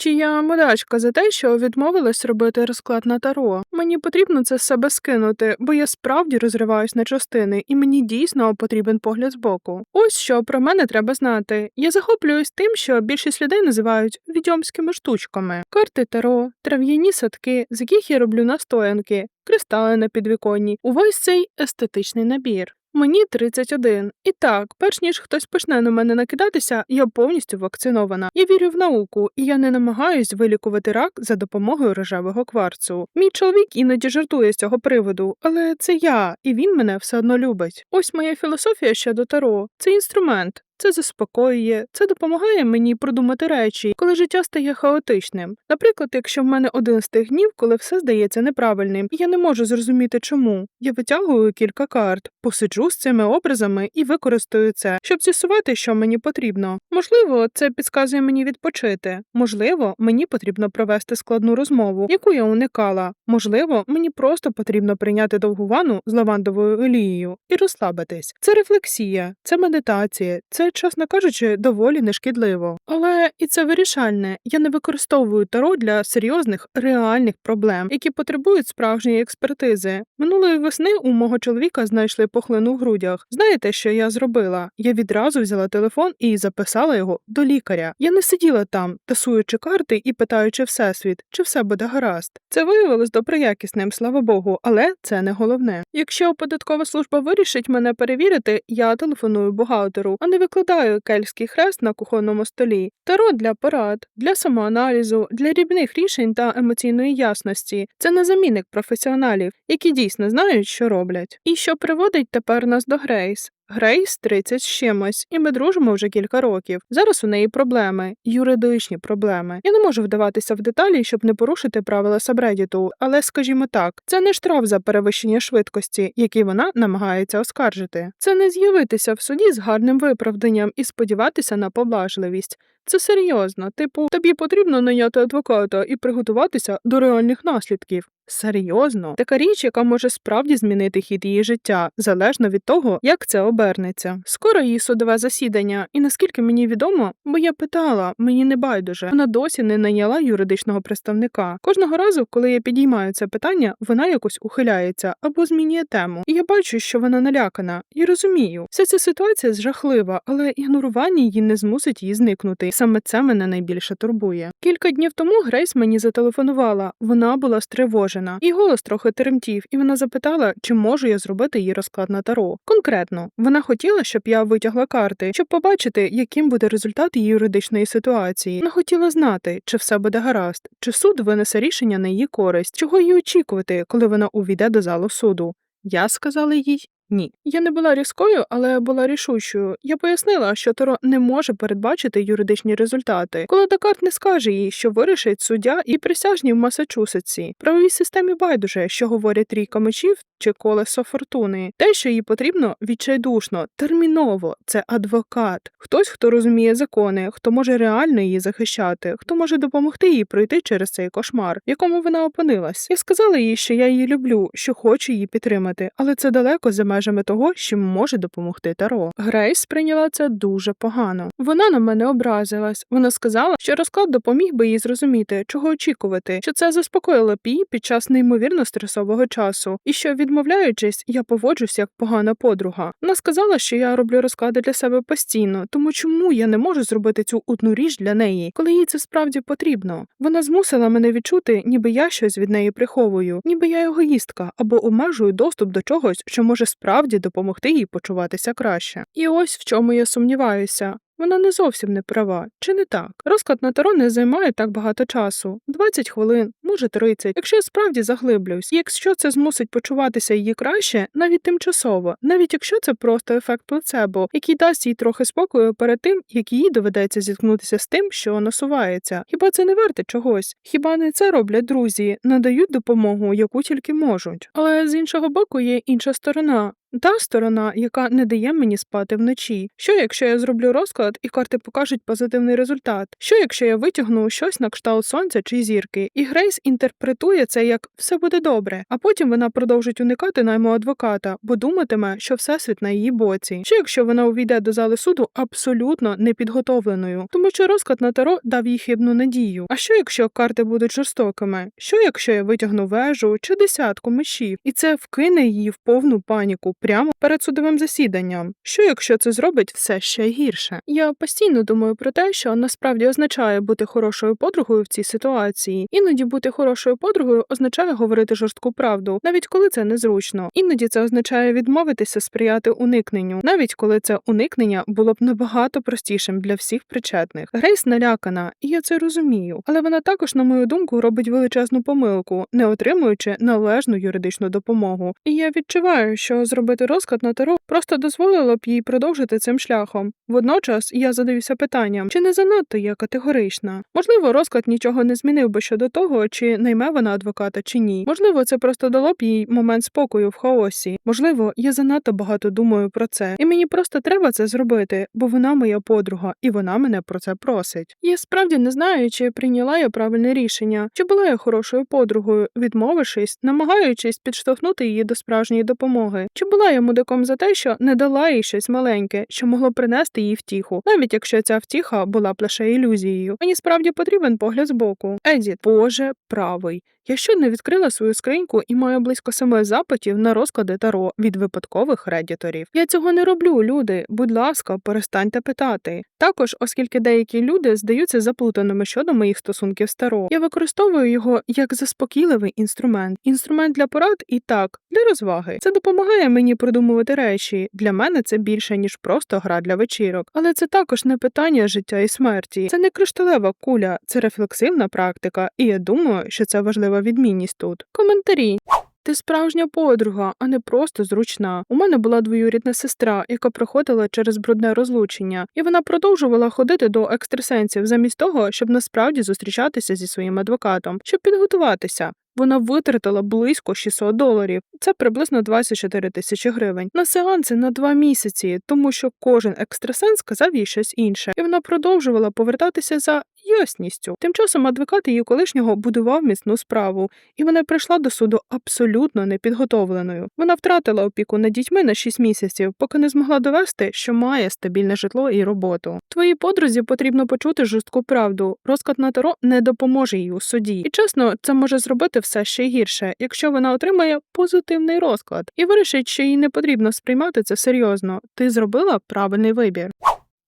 Чи я мудачка за те, що відмовилась робити розклад на таро? Мені потрібно це з себе скинути, бо я справді розриваюсь на частини, і мені дійсно потрібен погляд збоку. Ось що про мене треба знати. Я захоплююсь тим, що більшість людей називають відьомськими штучками: карти таро, трав'яні садки, з яких я роблю настоянки, кристали на підвіконні, увесь цей естетичний набір. Мені 31. І так, перш ніж хтось почне на мене накидатися, я повністю вакцинована. Я вірю в науку, і я не намагаюсь вилікувати рак за допомогою рожевого кварцу. Мій чоловік іноді жартує з цього приводу, але це я, і він мене все одно любить. Ось моя філософія щодо таро. Це інструмент. Це заспокоює, це допомагає мені продумати речі, коли життя стає хаотичним. Наприклад, якщо в мене один з тих днів, коли все здається неправильним, і я не можу зрозуміти чому. Я витягую кілька карт, посиджу з цими образами і використаю це, щоб з'ясувати, що мені потрібно. Можливо, це підказує мені відпочити. Можливо, мені потрібно провести складну розмову, яку я уникала. Можливо, мені просто потрібно прийняти довгу ванну з лавандовою олією і розслабитись. Це рефлексія, це медитація, це, чесно кажучи, доволі нешкідливо. Але і це вирішальне. Я не використовую таро для серйозних реальних проблем, які потребують справжньої експертизи. Минулої весни у мого чоловіка знайшли пухлину в грудях. Знаєте, що я зробила? Я відразу взяла телефон і записала його до лікаря. Я не сиділа там, тасуючи карти і питаючи всесвіт, чи все буде гаразд. Це виявилось доброякісним, слава Богу, але це не головне. Якщо податкова служба вирішить мене перевірити, я телефоную бухгалтеру, а не викладаю кельтський хрест на кухонному столі. Таро для порад, для самоаналізу, для рібних рішень та емоційної ясності. Це не замінник професіоналів, які дійсно знають, що роблять. І що приводить тепер нас до Грейс. Грейс 30 з чимось, і ми дружимо вже кілька років. Зараз у неї проблеми, юридичні проблеми. Я не можу вдаватися в деталі, щоб не порушити правила Сабредіту, але скажімо так, це не штраф за перевищення швидкості, який вона намагається оскаржити. Це не з'явитися в суді з гарним виправданням і сподіватися на поблажливість. Це серйозно, типу, тобі потрібно найняти адвоката і приготуватися до реальних наслідків. Серйозно, така річ, яка може справді змінити хід її життя, залежно від того, як це обернеться. Скоро її судове засідання, і наскільки мені відомо, бо я питала, мені не байдуже, вона досі не найняла юридичного представника. Кожного разу, коли я підіймаю це питання, вона якось ухиляється або змінює тему. І я бачу, що вона налякана, і розумію, вся ця ситуація жахлива, але ігнорування її не змусить її зникнути. Саме це мене найбільше турбує. Кілька днів тому Грейс мені зателефонувала. Вона була стривожена, і голос трохи теремтів, і вона запитала, чи можу я зробити їй розклад на таро. Конкретно, вона хотіла, щоб я витягла карти, щоб побачити, яким буде результат її юридичної ситуації. Вона хотіла знати, чи все буде гаразд, чи суд винесе рішення на її користь, чого їй очікувати, коли вона увійде до залу суду. Я сказала їй ні. Я не була різкою, але була рішучою. Я пояснила, що Таро не може передбачити юридичні результати. Коли Декарт не скаже їй, що вирішить суддя і присяжні в Масачусетсі. Правовій системі байдуже, що говорять трійка мечів чи колесо фортуни. Те, що їй потрібно відчайдушно, терміново. Це адвокат, хтось, хто розуміє закони, хто може реально її захищати, хто може допомогти їй пройти через цей кошмар, в якому вона опинилась. Я сказала їй, що я її люблю, що хочу її підтримати, але це далеко за межами того, що може допомогти Таро. Грейс сприйняла це дуже погано. Вона на мене образилась. Вона сказала, що розклад допоміг би їй зрозуміти, чого очікувати, що це заспокоїло її під час неймовірно стресового часу, і що, відмовляючись, я поводжусь як погана подруга. Вона сказала, що я роблю розклади для себе постійно, тому чому я не можу зробити цю одну річ для неї, коли їй це справді потрібно. Вона змусила мене відчути, ніби я щось від неї приховую, ніби я егоїстка або обмежую доступ до чогось, що може справді допомогти їй почуватися краще. І ось в чому я сумніваюся. Вона не зовсім не права, чи не так? Розклад на таро не займає так багато часу 20 хвилин, може 30. Якщо я справді заглиблюсь, якщо це змусить почуватися її краще, навіть тимчасово, навіть якщо це просто ефект плацебо, який дасть їй трохи спокою перед тим, як їй доведеться зіткнутися з тим, що насувається. Хіба це не варте чогось? Хіба не це роблять друзі, надають допомогу, яку тільки можуть. Але з іншого боку є інша сторона. Та сторона, яка не дає мені спати вночі. Що якщо я зроблю розклад і карти покажуть позитивний результат? Що якщо я витягну щось на кшталт сонця чи зірки, і Грейс інтерпретує це як все буде добре, а потім вона продовжить уникати найму адвоката, бо думатиме, що всесвіт на її боці. Що якщо вона увійде до зали суду абсолютно непідготовленою, тому що розклад на таро дав їй хибну надію. А що якщо карти будуть жорстокими? Що якщо я витягну вежу чи десятку мечів, і це вкине її в повну паніку прямо перед судовим засіданням? Що якщо це зробить все ще гірше? Я постійно думаю про те, що насправді означає бути хорошою подругою в цій ситуації. Іноді бути хорошою подругою означає говорити жорстку правду, навіть коли це незручно. Іноді це означає відмовитися сприяти уникненню, навіть коли це уникнення було б набагато простішим для всіх причетних. Грейс налякана, і я це розумію, але вона також, на мою думку, робить величезну помилку, не отримуючи належну юридичну допомогу. І я відчуваю, що зробити розклад на таро просто дозволило б їй продовжити цим шляхом. Водночас я задаюся питанням, чи не занадто я категорична? Можливо, розклад нічого не змінив би щодо того, чи найме вона адвоката чи ні. Можливо, це просто дало б їй момент спокою в хаосі. Можливо, я занадто багато думаю про це, і мені просто треба це зробити, бо вона моя подруга, і вона мене про це просить. Я справді не знаю, чи прийняла я правильне рішення, чи була я хорошою подругою, відмовившись, намагаючись підштовхнути її до справжньої допомоги. Чи була я мудаком за те, що не дала їй щось маленьке, що могло принести їй втіху, навіть якщо ця втіха була б лише ілюзією. Мені справді потрібен погляд збоку. Едіт, Боже правий. Я щойно відкрила свою скриньку і маю близько семи запитів на розклади таро від випадкових редіторів. Я цього не роблю, люди. Будь ласка, перестаньте питати. Також, оскільки деякі люди здаються заплутаними щодо моїх стосунків з таро, я використовую його як заспокійливий інструмент. Інструмент для порад і так, для розваги. Це допомагає мені продумувати речі. Для мене це більше ніж просто гра для вечірок. Але це також не питання життя і смерті. Це не кришталева куля, це рефлексивна практика, і я думаю, що це відмінність тут. Коментарі. Ти справжня подруга, а не просто зручна. У мене була двоюрідна сестра, яка проходила через брудне розлучення, і вона продовжувала ходити до екстрасенсів замість того, щоб насправді зустрічатися зі своїм адвокатом, щоб підготуватися. Вона витратила близько 600 доларів, це приблизно 24 тисячі гривень, на сеанси на два місяці, тому що кожен екстрасенс сказав їй щось інше, і вона продовжувала повертатися за ясністю. Тим часом адвокат її колишнього будував міцну справу, і вона прийшла до суду абсолютно непідготовленою. Вона втратила опіку над дітьми на 6 місяців, поки не змогла довести, що має стабільне житло і роботу. Твоїй подрузі потрібно почути жорстку правду. Розклад на таро не допоможе їй у суді. І чесно, це може зробити все ще гірше, якщо вона отримає позитивний розклад і вирішить, що їй не потрібно сприймати це серйозно. Ти зробила правильний вибір.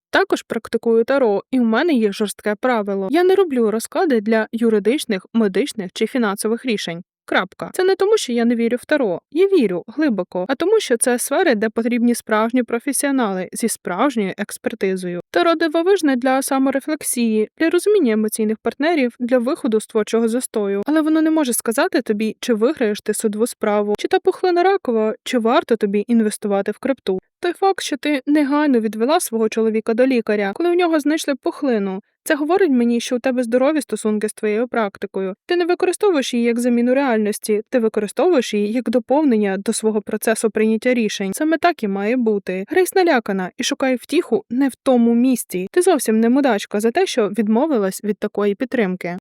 Також практикую таро, і в мене є жорстке правило. Я не роблю розклади для юридичних, медичних чи фінансових рішень. Крапка. Це не тому, що я не вірю в таро. Я вірю глибоко, а тому, що це сфери, де потрібні справжні професіонали зі справжньою експертизою. Таро дивовижне для саморефлексії, для розуміння емоційних партнерів, для виходу з творчого застою, але воно не може сказати тобі, чи виграєш ти судову справу, чи та пухлина ракова, чи варто тобі інвестувати в крипту. Той факт, що ти негайно відвела свого чоловіка до лікаря, коли у нього знайшли пухлину. Це говорить мені, що у тебе здорові стосунки з твоєю практикою. Ти не використовуєш її як заміну реальності, ти використовуєш її як доповнення до свого процесу прийняття рішень. Саме так і має бути. Грейс налякана і шукає втіху не в тому місці. Ти зовсім не мудачка за те, що відмовилась від такої підтримки.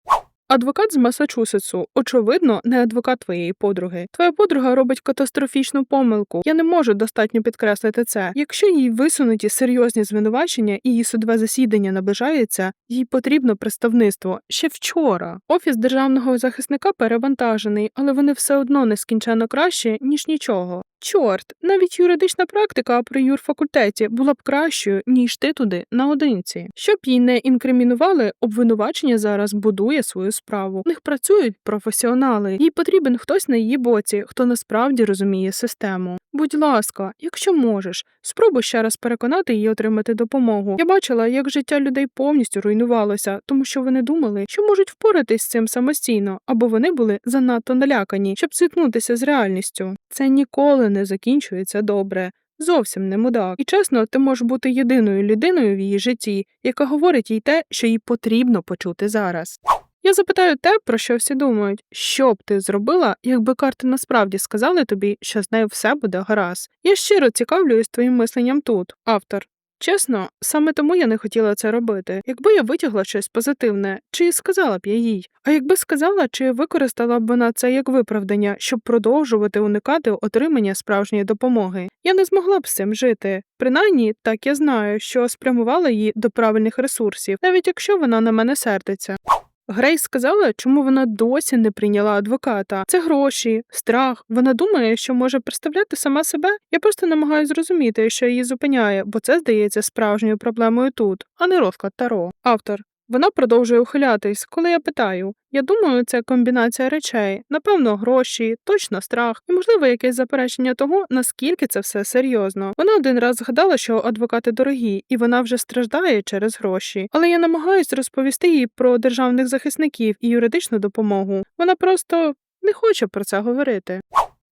Адвокат з Масачусетсу, очевидно, не адвокат твоєї подруги. Твоя подруга робить катастрофічну помилку. Я не можу достатньо підкреслити це. Якщо їй висунуті серйозні звинувачення і її судове засідання наближається, їй потрібно представництво ще вчора. Офіс державного захисника перевантажений, але вони все одно нескінченно краще ніж нічого. Чорт, навіть юридична практика при юрфакультеті була б кращою, ніж ти туди наодинці. Щоб їй не інкримінували, обвинувачення зараз будує свою справу. В них працюють професіонали. Їй потрібен хтось на її боці, хто насправді розуміє систему. Будь ласка, якщо можеш, спробуй ще раз переконати її отримати допомогу. Я бачила, як життя людей повністю руйнувалося, тому що вони думали, що можуть впоратись з цим самостійно, або вони були занадто налякані, щоб зіткнутися з реальністю. Це ніколи не закінчується добре. Зовсім не мудак. І чесно, ти можеш бути єдиною людиною в її житті, яка говорить їй те, що їй потрібно почути зараз. Я запитаю те, про що всі думають, що б ти зробила, якби карти насправді сказали тобі, що з нею все буде гаразд. Я щиро цікавлююсь твоїм мисленням тут, автор. Чесно, саме тому я не хотіла це робити. Якби я витягла щось позитивне, чи сказала б я їй? А якби сказала, чи використала б вона це як виправдання, щоб продовжувати уникати отримання справжньої допомоги? Я не змогла б з цим жити. Принаймні, так я знаю, що спрямувала її до правильних ресурсів, навіть якщо вона на мене сердиться. Грейс сказала, чому вона досі не прийняла адвоката. Це гроші, страх. Вона думає, що може представляти сама себе. Я просто намагаюся зрозуміти, що її зупиняє, бо це здається справжньою проблемою тут, а не розклад Таро. Автор. Вона продовжує ухилятись, коли я питаю. Я думаю, це комбінація речей, напевно, гроші, точно страх і, можливо, якесь заперечення того, наскільки це все серйозно. Вона один раз згадала, що адвокати дорогі, і вона вже страждає через гроші. Але я намагаюся розповісти їй про державних захисників і юридичну допомогу. Вона просто не хоче про це говорити.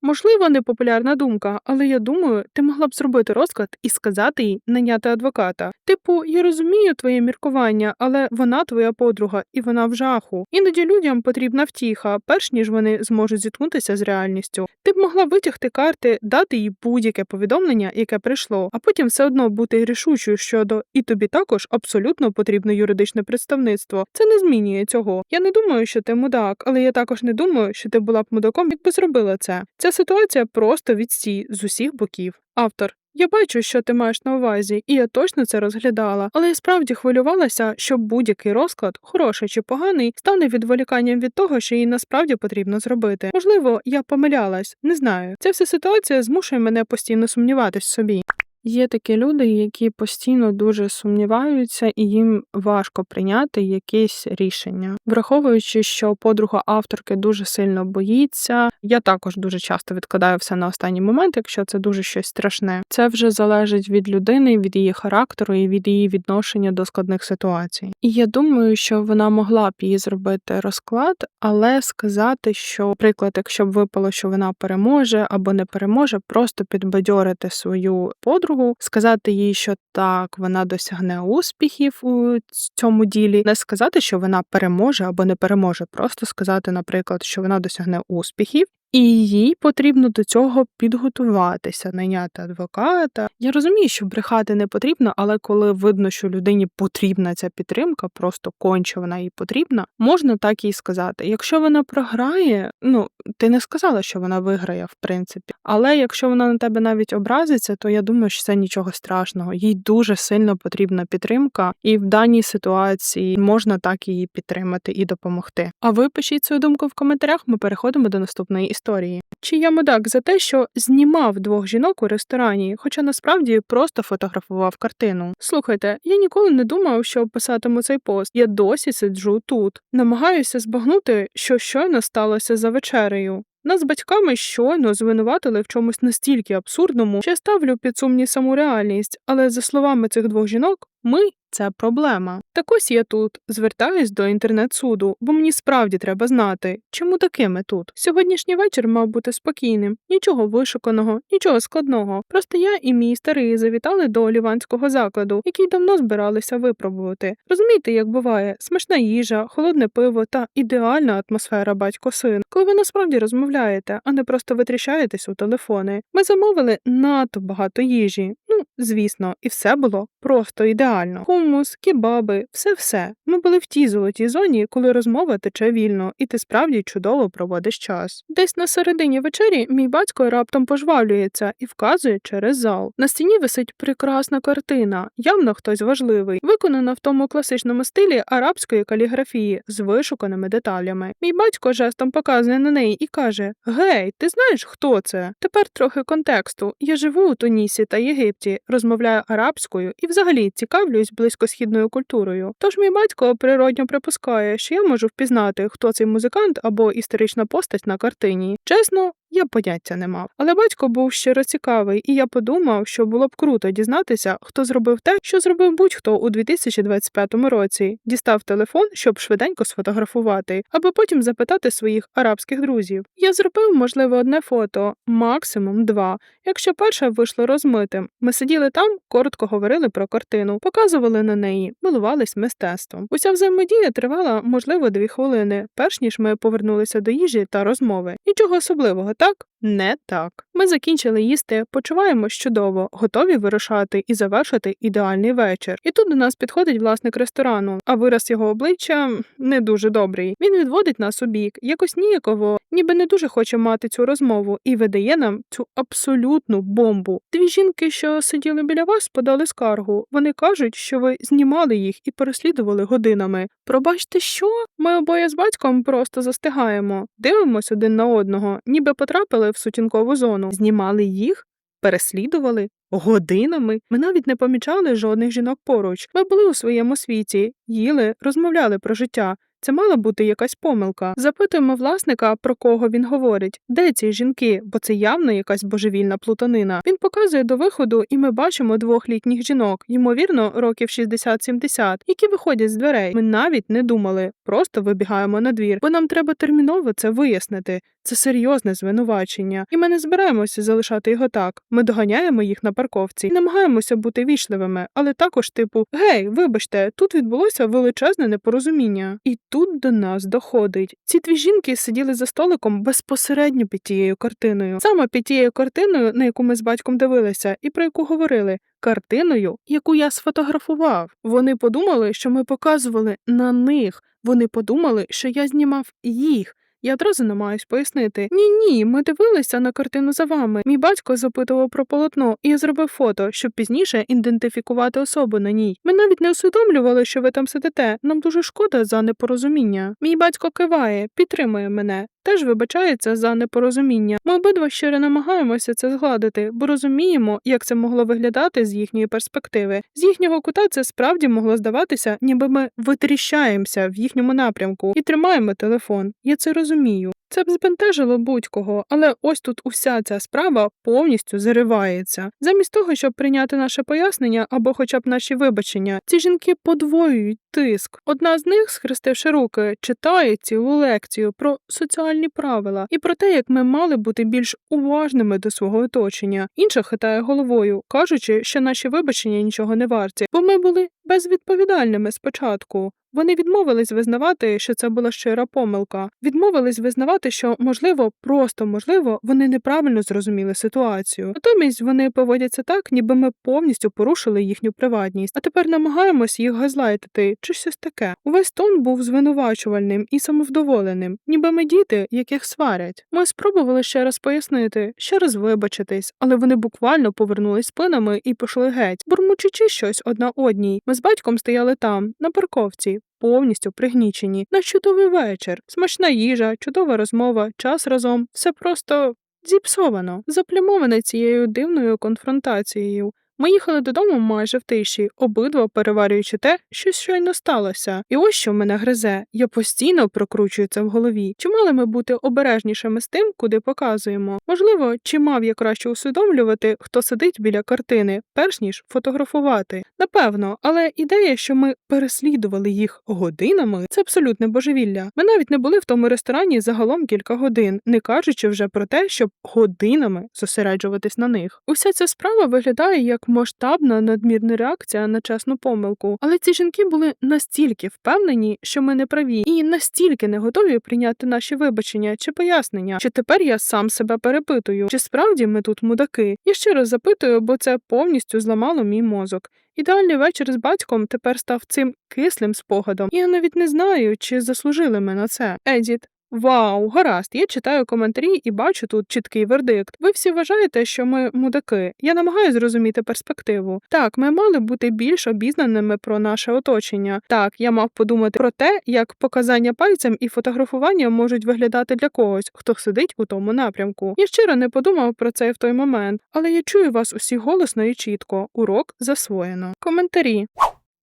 Можливо, непопулярна думка, але я думаю, ти могла б зробити розклад і сказати їй наняти адвоката. Типу, я розумію твоє міркування, але вона твоя подруга, і вона в жаху. Іноді людям потрібна втіха, перш ніж вони зможуть зіткнутися з реальністю. Ти б могла витягти карти, дати їй будь-яке повідомлення, яке прийшло, а потім все одно бути рішучою щодо і тобі також абсолютно потрібне юридичне представництво. Це не змінює цього. Я не думаю, що ти мудак, але я також не думаю, що ти була б мудаком, якби зробила це. Ситуація просто відстій з усіх боків. Автор. Я бачу, що ти маєш на увазі, і я точно це розглядала, але я справді хвилювалася, що будь-який розклад, хороший чи поганий, стане відволіканням від того, що їй насправді потрібно зробити. Можливо, я помилялась, не знаю. Ця вся ситуація змушує мене постійно сумніватись в собі. Є такі люди, які постійно дуже сумніваються, і їм важко прийняти якесь рішення, враховуючи, що подруга авторки дуже сильно боїться. Я також дуже часто відкладаю все на останній момент, якщо це дуже щось страшне. Це вже залежить від людини, від її характеру і від її відношення до складних ситуацій. І я думаю, що вона могла б їй зробити розклад, але сказати, що, наприклад, якщо б випало, що вона переможе або не переможе, просто підбадьорити свою подругу подругу, сказати їй, що так, вона досягне успіхів у цьому ділі, не сказати, що вона переможе або не переможе, просто сказати, наприклад, що вона досягне успіхів. І їй потрібно до цього підготуватися, найняти адвоката. Я розумію, що брехати не потрібно, але коли видно, що людині потрібна ця підтримка, просто конче вона їй потрібна, можна так їй сказати. Якщо вона програє, ну ти не сказала, що вона виграє, в принципі. Але якщо вона на тебе навіть образиться, то я думаю, що це нічого страшного. Їй дуже сильно потрібна підтримка, і в даній ситуації можна так її підтримати і допомогти. А ви пишіть свою думку в коментарях. Ми переходимо до наступної історії. Чи я мудак за те, що знімав двох жінок у ресторані, хоча насправді просто фотографував картину. Слухайте, я ніколи не думав, що писатиму цей пост. Я досі сиджу тут, намагаюся збагнути, що щойно сталося за вечерею. Нас батьками щойно звинуватили в чомусь настільки абсурдному, що я ставлю під сумнів саму реальність, але за словами цих двох жінок, ми це проблема. Так ось я тут звертаюсь до інтернет-суду, бо мені справді треба знати, чому такими тут. Сьогоднішній вечір мав бути спокійним, нічого вишуканого, нічого складного. Просто я і мій старий завітали до ліванського закладу, який давно збиралися випробувати. Розумієте, як буває, смачна їжа, холодне пиво та ідеальна атмосфера батько-син, коли ви насправді розмовляєте, а не просто витріщаєтесь у телефони. Ми замовили надто багато їжі. Ну, звісно, і все було просто ідеально хумус, кебаби, все-все. Ми були в тій золотій зоні, коли розмова тече вільно, і ти справді чудово проводиш час. Десь на середині вечері мій батько раптом пожвавлюється і вказує через зал. На стіні висить прекрасна картина, явно хтось важливий, виконана в тому класичному стилі арабської каліграфії з вишуканими деталями. Мій батько жестом показує на неї і каже: Гей, ти знаєш, хто це? Тепер трохи контексту. Я живу у Тунісі та Єгипті, розмовляю арабською і взагалі цікавлюсь близькосхідною культурою. Тож мій батько природньо припускає, що я можу впізнати, хто цей музикант або історична постать на картині. Чесно, Я поняття не мав. Але батько був щиро цікавий, і я подумав, що було б круто дізнатися, хто зробив те, що зробив будь-хто у 2025 році. Дістав телефон, щоб швиденько сфотографувати, аби потім запитати своїх арабських друзів. Я зробив, можливо, одне фото, максимум два. Якщо перше вийшло розмитим, ми сиділи там, коротко говорили про картину, показували на неї, милувались мистецтвом. Уся взаємодія тривала, можливо, дві хвилини, перш ніж ми повернулися до їжі та розмови. Нічого особливого, так? Не так. Ми закінчили їсти, почуваємось чудово, готові вирушати і завершити ідеальний вечір. І тут до нас підходить власник ресторану, а вираз його обличчя не дуже добрий. Він відводить нас у бік, якось ніяково, ніби не дуже хоче мати цю розмову, і видає нам цю абсолютну бомбу. Дві жінки, що сиділи біля вас, подали скаргу. Вони кажуть, що ви знімали їх і переслідували годинами. Пробачте, що? Ми обоє з батьком просто застигаємо, дивимось один на одного, ніби потрапили в сутінкову зону. Знімали їх? Переслідували? Годинами ми навіть не помічали жодних жінок поруч. Ми були у своєму світі, їли, розмовляли про життя. Це мала бути якась помилка. Запитуємо власника, про кого він говорить, де ці жінки, бо це явно якась божевільна плутанина. Він показує до виходу, і ми бачимо двох літніх жінок, ймовірно, років 60-70, які виходять з дверей. Ми навіть не думали, просто вибігаємо на двір, бо нам треба терміново це вияснити. Це серйозне звинувачення, і ми не збираємося залишати його так. Ми доганяємо їх на парковці і намагаємося бути вічливими, але також, типу, гей, вибачте, тут відбулося величезне непорозуміння. І тут до нас доходить. Ці дві жінки сиділи за столиком безпосередньо під тією картиною, саме під тією картиною, на яку ми з батьком дивилися, і про яку говорили. Картиною, яку я сфотографував. Вони подумали, що ми показували на них. Вони подумали, що я знімав їх. Я одразу намагаюсь пояснити. Ні, ні, ми дивилися на картину за вами. Мій батько запитував про полотно, і я зробив фото, щоб пізніше ідентифікувати особу на ній. Ми навіть не усвідомлювали, що ви там сидите. Нам дуже шкода за непорозуміння. Мій батько киває, підтримує мене. Теж вибачається за непорозуміння. Ми обидва щиро намагаємося це згладити, бо розуміємо, як це могло виглядати з їхньої перспективи. З їхнього кута це справді могло здаватися, ніби ми витріщаємося в їхньому напрямку і тримаємо телефон. Я це розумію. Це б збентежило будь-кого, але ось тут уся ця справа повністю заривається. Замість того, щоб прийняти наше пояснення або хоча б наші вибачення, ці жінки подвоюють тиск. Одна з них, схрестивши руки, читає цілу лекцію про соціальні правила і про те, як ми мали бути більш уважними до свого оточення. Інша хитає головою, кажучи, що наші вибачення нічого не варті, бо ми були безвідповідальними спочатку. Вони відмовились визнавати, що це була щира помилка, відмовились визнавати, що можливо, просто можливо, вони неправильно зрозуміли ситуацію. Натомість вони поводяться так, ніби ми повністю порушили їхню приватність, а тепер намагаємось їх газлайтити чи щось таке. Увесь тон був звинувачувальним і самовдоволеним, ніби ми діти, яких сварять. Ми спробували ще раз пояснити, ще раз вибачитись, але вони буквально повернулись спинами і пішли геть, бурмочучи щось одна одній. Ми батьком стояли там, на парковці повністю пригнічені. На чудовий вечір, смачна їжа, чудова розмова, час разом. Все просто зіпсовано, заплямоване цією дивною конфронтацією. Ми їхали додому майже в тиші, обидва переварюючи те, що щойно сталося. І ось що мене гризе. Я постійно прокручую це в голові. Чи мали ми бути обережнішими з тим, куди показуємо? Можливо, чи мав я краще усвідомлювати, хто сидить біля картини, перш ніж фотографувати? Напевно, але ідея, що ми переслідували їх годинами, це абсолютне божевілля. Ми навіть не були в тому ресторані загалом кілька годин, не кажучи вже про те, щоб годинами зосереджуватись на них. Уся ця справа виглядає як масштабна надмірна реакція на чесну помилку. Але ці жінки були настільки впевнені, що ми не праві, і настільки не готові прийняти наші вибачення чи пояснення, що тепер я сам себе перепитую, чи справді ми тут мудаки. Я ще раз запитую, бо це повністю зламало мій мозок. Ідеальний вечір з батьком тепер став цим кислим спогадом, і я навіть не знаю, чи заслужили ми на це. Едіт. Вау, гаразд, я читаю коментарі і бачу тут чіткий вердикт. Ви всі вважаєте, що ми мудаки. Я намагаюся зрозуміти перспективу. Так, ми мали бути більш обізнаними про наше оточення. Так, я мав подумати про те, як показання пальцем і фотографування можуть виглядати для когось, хто сидить у тому напрямку. Я щиро не подумав про це в той момент, але я чую вас усі голосно і чітко. Урок засвоєно. Коментарі.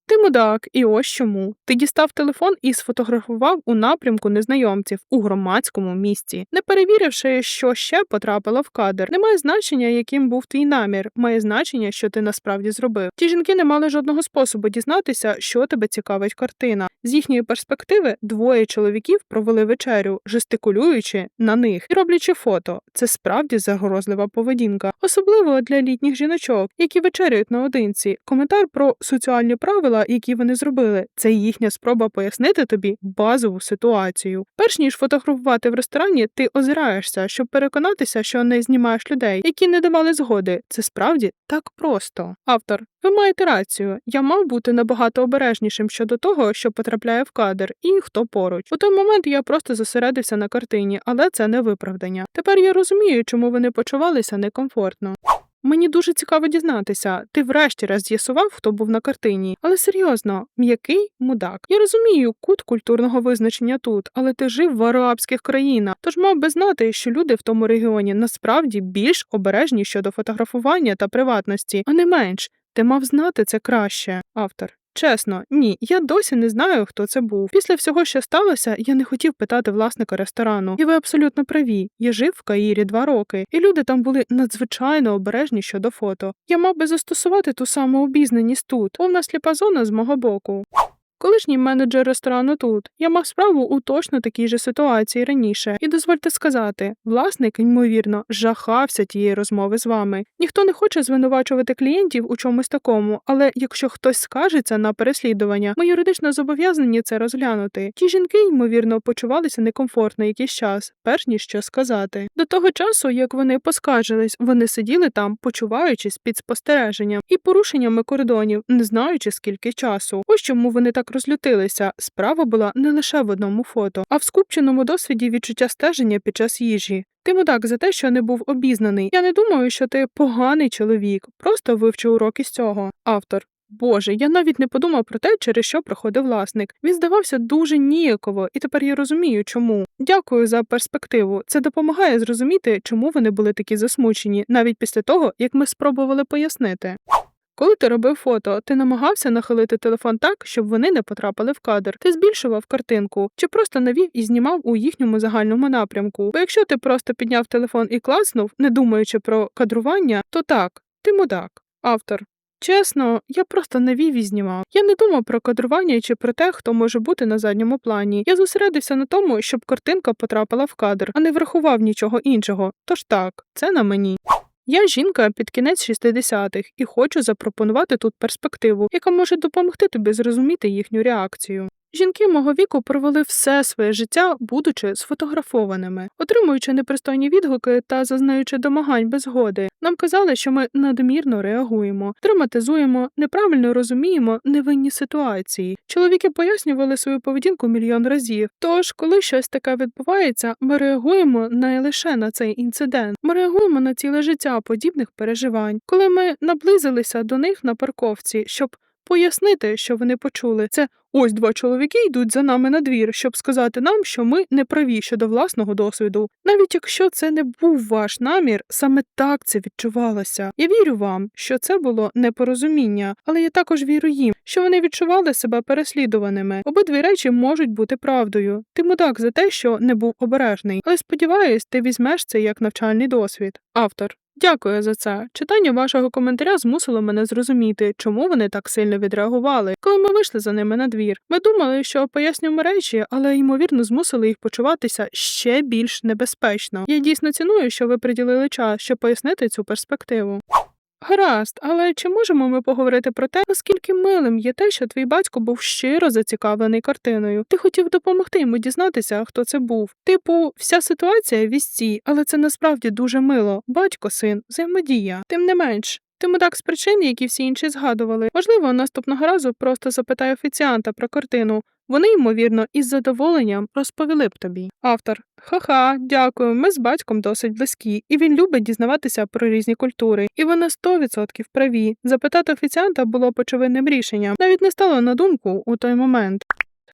Ти мудак, і ось чому. Ти дістав телефон і сфотографував у напрямку незнайомців у громадському місці, не перевіривши, що ще потрапило в кадр. Немає значення, яким був твій намір, має значення, що ти насправді зробив. Ті жінки не мали жодного способу дізнатися, що тебе цікавить картина. З їхньої перспективи двоє чоловіків провели вечерю, жестикулюючи на них і роблячи фото. Це справді загрозлива поведінка, особливо для літніх жіночок, які вечеряють наодинці. Коментар про соціальні правила, які вони зробили, це їхня спроба пояснити тобі базову ситуацію. Перш ніж фотографувати в ресторані, ти озираєшся, щоб переконатися, що не знімаєш людей, які не давали згоди. Це справді так просто. Автор. Ви маєте рацію. Я мав бути набагато обережнішим щодо того, що потрапляє в кадр, і хто поруч. У той момент я просто зосередився на картині, але це не виправдання. Тепер я розумію, чому вони почувалися некомфортно. Мені дуже цікаво дізнатися. Ти врешті-раз з'ясував, хто був на картині. Але серйозно, м'який мудак. Я розумію кут культурного визначення тут, але ти жив в арабських країнах, тож мав би знати, що люди в тому регіоні насправді більш обережні щодо фотографування та приватності, а не менш. Ти мав знати це краще, автор. Чесно, ні, я досі не знаю, хто це був. Після всього, що сталося, я не хотів питати власника ресторану. І ви абсолютно праві. Я жив в Каїрі два роки, і люди там були надзвичайно обережні щодо фото. Я мав би застосувати ту саму обізнаність тут, повна сліпа зона з мого боку. Колишній менеджер ресторану тут. Я мав справу у точно такій же ситуації раніше, і дозвольте сказати, власник, ймовірно, жахався тієї розмови з вами. Ніхто не хоче звинувачувати клієнтів у чомусь такому, але якщо хтось скажеться на переслідування, ми юридично зобов'язані це розглянути. Ті жінки, ймовірно, почувалися некомфортно якийсь час, перш ніж що сказати. До того часу, як вони поскаржились, вони сиділи там, почуваючись під спостереженням і порушеннями кордонів, не знаючи скільки часу. Ось чому вони так розлютилися. Справа була не лише в одному фото, а в скупченому досвіді відчуття стеження під час їжі. Ти мудак за те, що не був обізнаний. Я не думаю, що ти поганий чоловік, просто вивчи уроки з цього. Автор. Боже, я навіть не подумав про те, через що проходив власник. Він здавався дуже ніяково, і тепер я розумію, чому. Дякую за перспективу. Це допомагає зрозуміти, чому вони були такі засмучені, навіть після того, як ми спробували пояснити. Коли ти робив фото, ти намагався нахилити телефон так, щоб вони не потрапили в кадр. Ти збільшував картинку, чи просто навів і знімав у їхньому загальному напрямку. Бо якщо ти просто підняв телефон і класнув, не думаючи про кадрування, то так, ти мудак. Автор. Чесно, я просто навів і знімав. Я не думав про кадрування чи про те, хто може бути на задньому плані. Я зосередився на тому, щоб картинка потрапила в кадр, а не врахував нічого іншого. Тож так, це на мені. Я жінка під кінець 60-х і хочу запропонувати тут перспективу, яка може допомогти тобі зрозуміти їхню реакцію. Жінки мого віку провели все своє життя, будучи сфотографованими, отримуючи непристойні відгуки та зазнаючи домагань без згоди. Нам казали, що ми надмірно реагуємо, драматизуємо, неправильно розуміємо невинні ситуації. Чоловіки пояснювали свою поведінку мільйон разів. Тож, коли щось таке відбувається, ми реагуємо не лише на цей інцидент, ми реагуємо на ціле життя подібних переживань. Коли ми наблизилися до них на парковці, щоб пояснити, що вони почули, це ось два чоловіки йдуть за нами на двір, щоб сказати нам, що ми не праві щодо власного досвіду. Навіть якщо це не був ваш намір, саме так це відчувалося. Я вірю вам, що це було непорозуміння, але я також вірю їм, що вони відчували себе переслідуваними. Обидві речі можуть бути правдою. Ти мудак за те, що не був обережний, але сподіваюсь, ти візьмеш це як навчальний досвід. Автор. Дякую за це. Читання вашого коментаря змусило мене зрозуміти, чому вони так сильно відреагували, коли ми вийшли за ними на двір. Ми думали, що пояснюємо речі, але ймовірно змусили їх почуватися ще більш небезпечно. Я дійсно ціную, що ви приділили час, щоб пояснити цю перспективу. Гаразд, але чи можемо ми поговорити про те, наскільки милим є те, що твій батько був щиро зацікавлений картиною? Ти хотів допомогти йому дізнатися, хто це був. Типу, вся ситуація вісці, але це насправді дуже мило. Батько, син, взаємодія. Тим не менш. Ти мудак з причин, які всі інші згадували. Можливо, наступного разу просто запитай офіціанта про картину. Вони, ймовірно, із задоволенням розповіли б тобі. Автор Ха-ха, дякую. Ми з батьком досить близькі, і він любить дізнаватися про різні культури. І вони 100% праві. Запитати офіціанта було б очевидним рішенням. Навіть не стало на думку у той момент.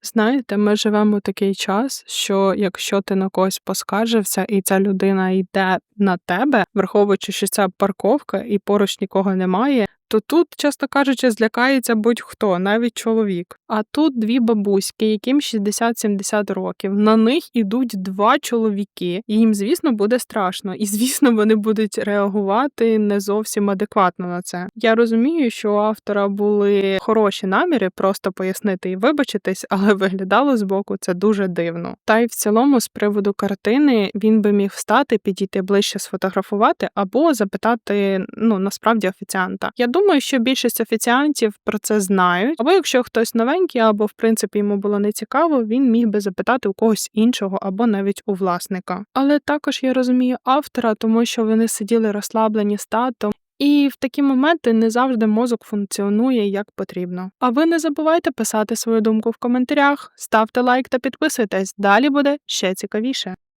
Знаєте, ми живемо у такий час, що якщо ти на когось поскаржився, і ця людина йде на тебе, враховуючи, що це парковка і поруч нікого немає, то тут, чесно кажучи, злякається будь-хто, навіть чоловік. А тут дві бабуськи, яким 60-70 років. На них ідуть два чоловіки, і їм, звісно, буде страшно. І звісно, вони будуть реагувати не зовсім адекватно на це. Я розумію, що у автора були хороші наміри просто пояснити і вибачитись, але виглядало збоку це дуже дивно. Та й в цілому, з приводу картини, він би міг встати, підійти ближче сфотографувати або запитати ну насправді офіціанта. Я думаю, що більшість офіціантів про це знають, або якщо хтось новенький, або в принципі йому було не цікаво, він міг би запитати у когось іншого або навіть у власника. Але також я розумію автора, тому що вони сиділи розслаблені з татом. І в такі моменти не завжди мозок функціонує як потрібно. А ви не забувайте писати свою думку в коментарях, ставте лайк та підписуйтесь. Далі буде ще цікавіше.